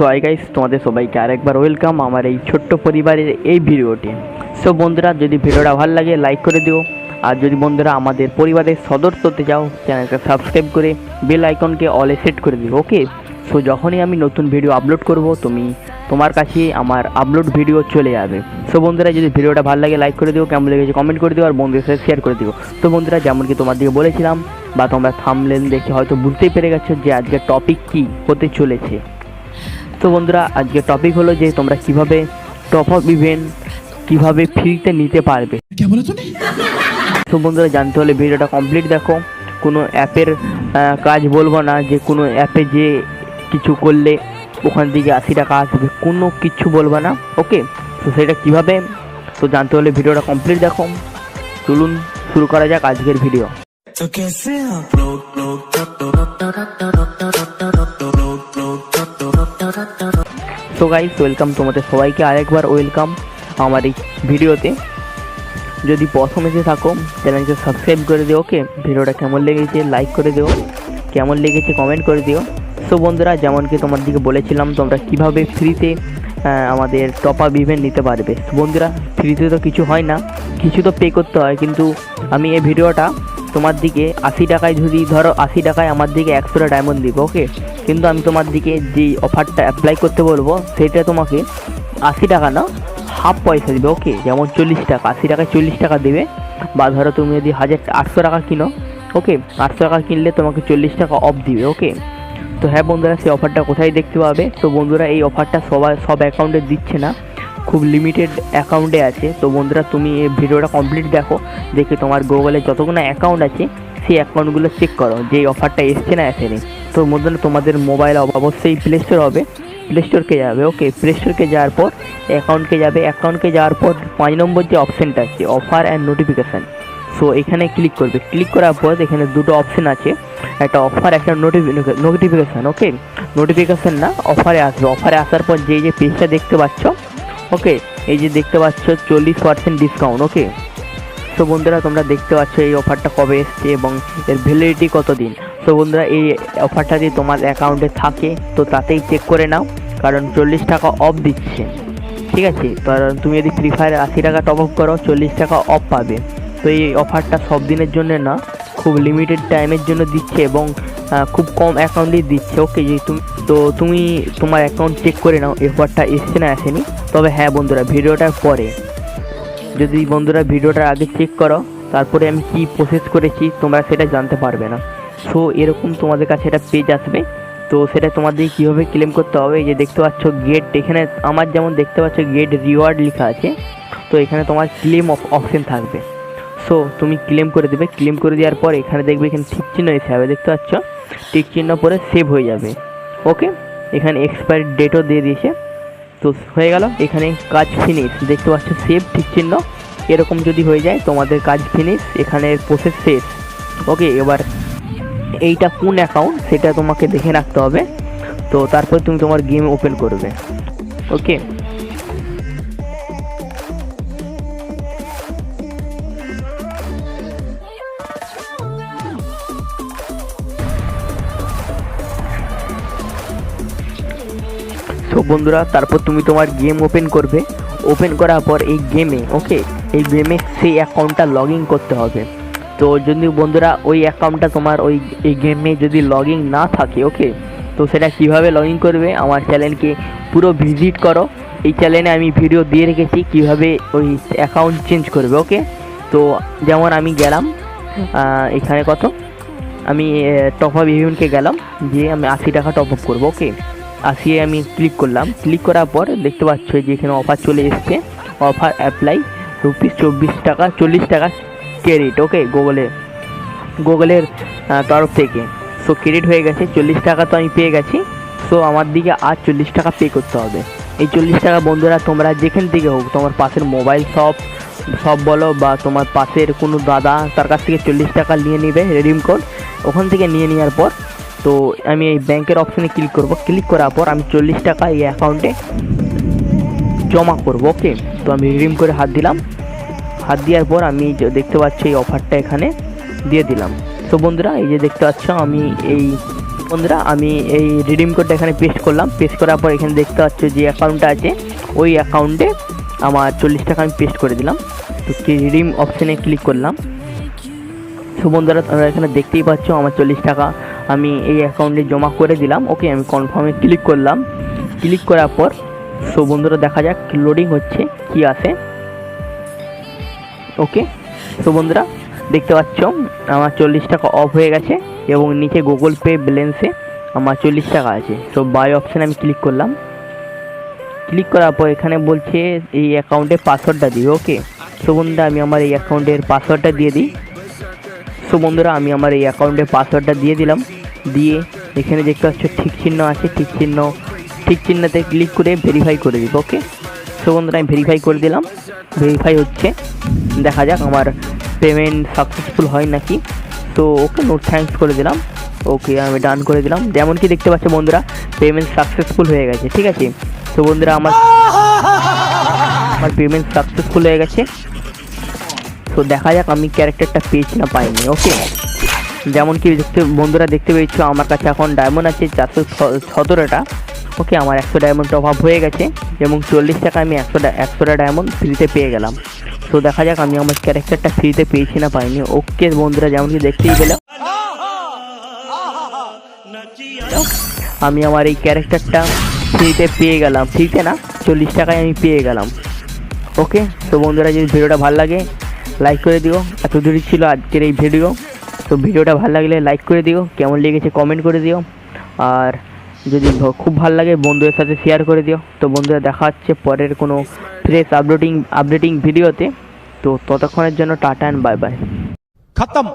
So I guys তোমাদের সবাইকে আরেকবার ওয়েলকাম আমার এই ছোট্ট পরিবারের এই ভিডিওটি। সো বন্ধুরা, যদি ভিডিওটা ভালো লাগে লাইক করে দিও। আর যদি বন্ধুরা আমাদের পরিবারের সদস্য হতে চাও, চ্যানেলটা সাবস্ক্রাইব করে বেল আইকনকে অলে সেট করে দিও ওকে সো যখনই আমি নতুন ভিডিও আপলোড করব, তুমি, তোমার কাছে আমার আপলোড ভিডিও চলে যাবে। সো বন্ধুরা, যদি ভিডিওটা ভালো লাগে লাইক করে দিও, কেমন লেগেছে কমেন্ট করে দিও, আর বন্ধুদের সাথে শেয়ার করে দিও। তো বন্ধুরা যেমন কি তোমার দিকে বলেছিলাম, বা তোমরা থামলেন দেখে হয়তো বুঝতেই পেরে গেছো যে আজকের টপিক কি, হতে চলেছে। তো বন্ধুরা আজকে টপিক হলো যে তোমরা কীভাবে টপ আপ ইভেন্ট কীভাবে ফ্রিতে নিতে পারবে। তো বন্ধুরা জানতে হলে ভিডিওটা কমপ্লিট দেখো। কোনো অ্যাপের কাজ বলব না যে কোনো অ্যাপে যে কিছু করলে ওখান থেকে আশি টাকা আসবে কোনো কিছু বলব না ওকে? তো সেটা কীভাবে? তো জানতে হলে ভিডিওটা কমপ্লিট দেখো। চলুন শুরু করা যাক আজকের ভিডিও সো গাইস ওয়েলকাম তোমাদের সবাইকে আরেকবার ওয়েলকাম আমার এই ভিডিওতে। যদি প্রথম এসে থাকো, চ্যানেলকে সাবস্ক্রাইব করে দিও ওকে ভিডিওটা কেমন লেগেছে লাইক করে দিও। কেমন লেগেছে কমেন্ট করে দিও। সো বন্ধুরা যেমন কি তোমার দিকে বলেছিলাম, তোমরা কীভাবে ফ্রিতে আমাদের টপ আপ ইভেন্ট নিতে পারবে। বন্ধুরা ফ্রিতে তো কিছু হয় না, কিছু তো পে করতে হয়, কিন্তু আমি এই ভিডিওটা তোমার দিকে আশি টাকায় যদি ধরো আশি টাকায় আমার দিকে একশোটা ডায়মন্ড দিবে ওকে কিন্তু আমি তোমার দিকে যে অফারটা অ্যাপ্লাই করতে বলব, সেটা তোমাকে আশি টাকা না হাফ পয়সা দিবে ওকে যেমন চল্লিশ টাকা, আশি টাকায় চল্লিশ টাকা দেবে, বা ধরো তুমি যদি হাজার আটশো টাকা কিনো ওকে আটশো টাকা কিনলে তোমাকে চল্লিশ টাকা অফ দিবে ওকে তো হ্যাঁ বন্ধুরা, সেই অফারটা কোথায় দেখতে পাবে? তো বন্ধুরা, এই অফারটা সবাই, সব অ্যাকাউন্টে দিচ্ছে না। খুব লিমিটেড অ্যাকাউন্টে আছে। তো বন্ধুরা, তুমি এই ভিডিওটা কমপ্লিট দেখো, দেখে তোমার গুগলে যতগুলো অ্যাকাউন্ট আছে, সেই অ্যাকাউন্টগুলো চেক করো। যে অফারটা এসছে না আসেনি তো বন্ধুরা, তোমাদের মোবাইল অবশ্যই প্লে স্টোর হবে। প্লে স্টোরকে যাবে ওকে প্লে স্টোরকে যাওয়ার পর অ্যাকাউন্টকে যাবে। অ্যাকাউন্টকে যাওয়ার পর, পাঁচ নম্বর যে অপশানটা আছে অফার অ্যান্ড নোটিফিকেশান সো এখানে ক্লিক করবে। ক্লিক করার পর, এখানে দুটো অপশান আছে। একটা অফার একটা নোটিফিকেশান ওকে নোটিফিকেশান না অফারে আসবে। অফারে আসার পর যে যে পেজটা দেখতে পাচ্ছ ওকে এই যে দেখতে পাচ্ছ চল্লিশ পার্সেন্ট ডিসকাউন্ট ওকে তো বন্ধুরা, তোমরা দেখতে পাচ্ছ এই অফারটা কবে এসছে এবং এর ভ্যালিডিটি কতদিন? তো বন্ধুরা, এই অফারটা যদি তোমার অ্যাকাউন্টে থাকে, তো তাতেই চেক করে নাও, কারণ চল্লিশ টাকা অফ দিচ্ছে। ঠিক আছে? কারণ তুমি যদি ফ্রি ফায়ার আশি টাকা টপ আপ করো, চল্লিশ টাকা অফ পাবে। তো এই অফারটা সব দিনের জন্য না, খুব লিমিটেড টাইমের জন্য দিচ্ছে এবং খুব কম অ্যাকাউন্টই দিচ্ছে। ওকে যে তুমি, তো তুমি তোমার অ্যাকাউন্ট চেক করে নাও এই অফারটা এসছে না আসেনি তবে হ্যাঁ বন্ধুরা ভিডিওটার পরে। যদি বন্ধুরা ভিডিওটা আগে চেক করো, তারপরে আমি কি প্রসেস করেছি, তোমরা সেটা জানতে পারবে না। সো এরকম তোমাদের কাছে একটা পেজ আসবে। তো সেটা তোমাদের কীভাবে ক্লেম করতে হবে যে দেখতে পাচ্ছ গেট এখানে আমার যেমন দেখতে পাচ্ছ গেট রিওয়ার্ড লেখা আছে, তো এখানে তোমার ক্লেম অপশন থাকবে। সো তুমি ক্লেম করে দেবে। ক্লেম করে দেওয়ার পর এখানে দেখবে এখানে ঠিক চিহ্ন এসে যাবে, দেখতে পাচ্ছ? টিক চিহ্ন পরে সেভ হয়ে যাবে। ওকে এখানে এক্সপায়ারি ডেটও দিয়ে দিয়েছে। তো হয়ে গেল। এখানে কাজ ফিনিশ দেখতে পাচ্ছ সেভ ঠিক চিহ্ন। এরকম যদি হয়ে যায়, তোমাদের কাজ ফিনিশ এখানে প্রসেস শেষ। ওকে এবার এইটা কোন অ্যাকাউন্ট সেটা তোমাকে দেখে রাখতে হবে। তো তারপর তুমি তোমার গেম ওপেন করবে। ওকে তো বন্ধুরা, তারপর তুমি তোমার গেম ওপেন করবে। ওপেন করার পর এই গেমে ওকে এই গেমে সেই অ্যাকাউন্টটা লগ ইন করতে হবে। তো যদি বন্ধুরা, ওই অ্যাকাউন্টটা তোমার ওই, এই গেমে যদি লগ ইন না থাকে ওকে তো সেটা কীভাবে লগ ইন করবে? আমার চ্যানেলকে পুরো ভিজিট করো। এই চ্যানেলে আমি ভিডিও দিয়ে রেখেছি কীভাবে ওই অ্যাকাউন্ট চেঞ্জ করবে ওকে তো যেমন আমি গেলাম এখানে কত? আমি টপ আপ ইভেন্টকে গেলাম যে আমি আশি টাকা টপ আপ করব ওকে আসিয়ে আমি ক্লিক করলাম। ক্লিক করার পর দেখতে পাচ্ছ যে এখানে অফার চলে এসছে। অফার অ্যাপ্লাই রুপিস চব্বিশ টাকা, চল্লিশ টাকা ক্রেডিট ওকে গুগলে গুগলের তরফ থেকে। সো ক্রেডিট হয়ে গেছে, চল্লিশ টাকা তো আমি পেয়ে গেছি। সো আমার দিকে আর চল্লিশ টাকা পে করতে হবে। এই চল্লিশ টাকা বন্ধুরা, তোমরা যেখান থেকে হোক, তোমার পাশের মোবাইল শপ শপ বলো বা তোমার পাশের কোনো দাদা, তার কাছ থেকে চল্লিশ টাকা নিয়ে নেবে রেডিম কোড ওখান থেকে নিয়ে নেওয়ার পর তো আমি এই ব্যাংকের অপশানে ক্লিক করব। ক্লিক করার পর আমি চল্লিশ টাকা এই অ্যাকাউন্টে জমা করব ওকে তো আমি রিডিম করে হাত দিলাম। হাত দেওয়ার পর আমি দেখতে পাচ্ছি এই অফারটা এখানে দিয়ে দিলাম। তো বন্ধুরা, এই যে দেখতে পাচ্ছ, আমি এই বন্ধুরা, আমি এই রিডিম কোডটা এখানে পেস্ট করলাম। পেস্ট করার পর এখানে দেখতে পাচ্ছ যে অ্যাকাউন্টটা আছে, ওই অ্যাকাউন্টে আমার চল্লিশ টাকা আমি পেস্ট করে দিলাম। তো রিডিম অপশানে ক্লিক করলাম। তো বন্ধুরা, তোমরা এখানে দেখতেই পাচ্ছ আমার চল্লিশ টাকা আমি এই অ্যাকাউন্টে জমা করে দিলাম। ওকে আমি কনফার্মে ক্লিক করলাম। ক্লিক করার পর সো বন্ধুরা দেখা যাক লোডিং হচ্ছে, কি আসে ওকে তো বন্ধুরা দেখতে পাচ্ছ, আমার চল্লিশ টাকা অফ হয়ে গেছে এবং নিচে গুগল পে ব্যালেন্সে আমার চল্লিশ টাকা আছে। তো বাই অপশানে আমি ক্লিক করলাম। ক্লিক করার পর এখানে বলছে এই অ্যাকাউন্টে পাসওয়ার্ডটা দিই ওকে তো বন্ধুরা আমি আমার এই অ্যাকাউন্টের পাসওয়ার্ডটা দিয়ে দিই। সো বন্ধুরা আমি আমার এই অ্যাকাউন্টের পাসওয়ার্ডটা দিয়ে দিলাম। দিয়ে এখানে দেখতে পাচ্ছ ঠিক চিহ্ন আছে, ঠিক চিহ্ন, ঠিক চিহ্নতে ক্লিক করে ভেরিফাই করে দিব ওকে সো বন্ধুরা, আমি ভেরিফাই করে দিলাম। ভেরিফাই হচ্ছে, দেখা যাক আমার পেমেন্ট সাকসেসফুল হয় নাকি। তো ওকে নোট থ্যাঙ্কস করে দিলাম। ওকে আমি ডান করে দিলাম। যেমন কি দেখতে পাচ্ছ বন্ধুরা পেমেন্ট সাকসেসফুল হয়ে গেছে, ঠিক আছে? তো বন্ধুরা, আমার আমার পেমেন্ট সাকসেসফুল হয়ে গেছে। তো দেখা যাক আমি ক্যারেক্টারটা পেয়েছি না পাইনি ওকে যেমন কি দেখতে বন্ধুরা দেখতে পেয়েছ, আমার কাছে এখন ডায়মন্ড আছে চারশো সতেরোটা। ওকে, আমার একশো ডায়মন্ড অভাব হয়ে গেছে, এবং চল্লিশ টাকা আমি একশো একশোটা ডায়মন্ড ফ্রিতে পেয়ে গেলাম। তো দেখা যাক, আমি আমার ক্যারেক্টারটা ফ্রিতে পেয়েছি না পাইনি। ওকে, বন্ধুরা যেমন কি দেখতেই পেলাম আমি আমার এই ক্যারেক্টারটা ফ্রিতে পেয়ে গেলাম। ফ্রিতে না, চল্লিশ টাকায় আমি পেয়ে গেলাম। ওকে, তো বন্ধুরা, যদি ভিডিওটা ভালো লাগে লাইক করে দিও। এত দূরই ছিল আজকের এই ভিডিও তো ভিডিওটা ভালো লাগলে লাইক করে দিও, কেমন লেগেছে কমেন্ট করে দিও, আর যদি খুব ভালো লাগে বন্ধুদের সাথে শেয়ার করে দিও। তো বন্ধুরা, দেখা হচ্ছে পরের কোনো ফ্রেশ আপডেটিং আপডেটিং ভিডিওতে। তো ততক্ষণের জন্য টাটা অ্যান্ড বাই বাই খতম।